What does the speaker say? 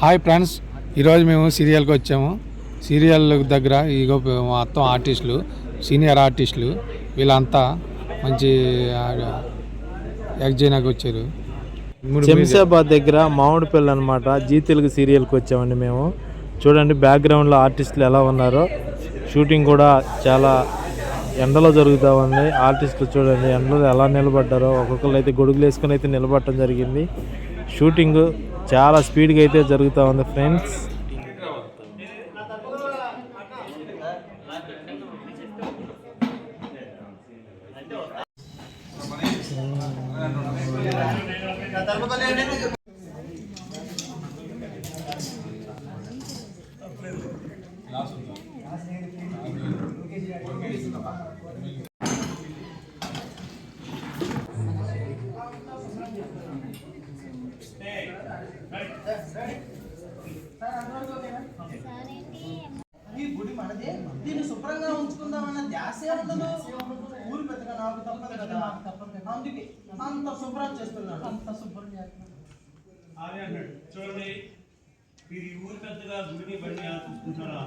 Hi friends ఈరోజు మేము సీరియల్కి వచ్చాము. సీరియల్ దగ్గర ఇగో మొత్తం ఆర్టిస్టులు సీనియర్ ఆర్టిస్టులు వీళ్ళంతా మంచి ఎగ్జైనాకి వచ్చారు. ఇప్పుడు శంషాబాద్ దగ్గర మామిడిపల్లి అనమాట జీ తెలుగు సీరియల్కి వచ్చామండి మేము. చూడండి బ్యాక్గ్రౌండ్లో ఆర్టిస్టులు ఎలా ఉన్నారో. షూటింగ్ కూడా చాలా ఎండలో జరుగుతూ ఉంది. ఆర్టిస్టులు చూడండి ఎండలో ఎలా నిలబడ్డారో. ఒక్కొక్కరు అయితే గొడుగులు వేసుకొని అయితే నిలబడటం జరిగింది. షూటింగ్ చాలా స్పీడ్గా అయితే జరుగుతూ ఉంది ఫ్రెండ్స్. ఈ గుడి మనదే. దీన్ని శుభ్రంగా ఉంచుకుందామన్న ధ్యాసే ఉండదు. ఊరు పెద్దగా నాకు తప్పదు కదా. అందుకే అంత శుభ్రం చేస్తున్నాడు. అంత శుభ్రం చేస్తున్నాడు. అదే అన్నాడు చూడండి మీరు ఈ ఊరు పెద్దగా గుడిని బండి చూసుకుంటారా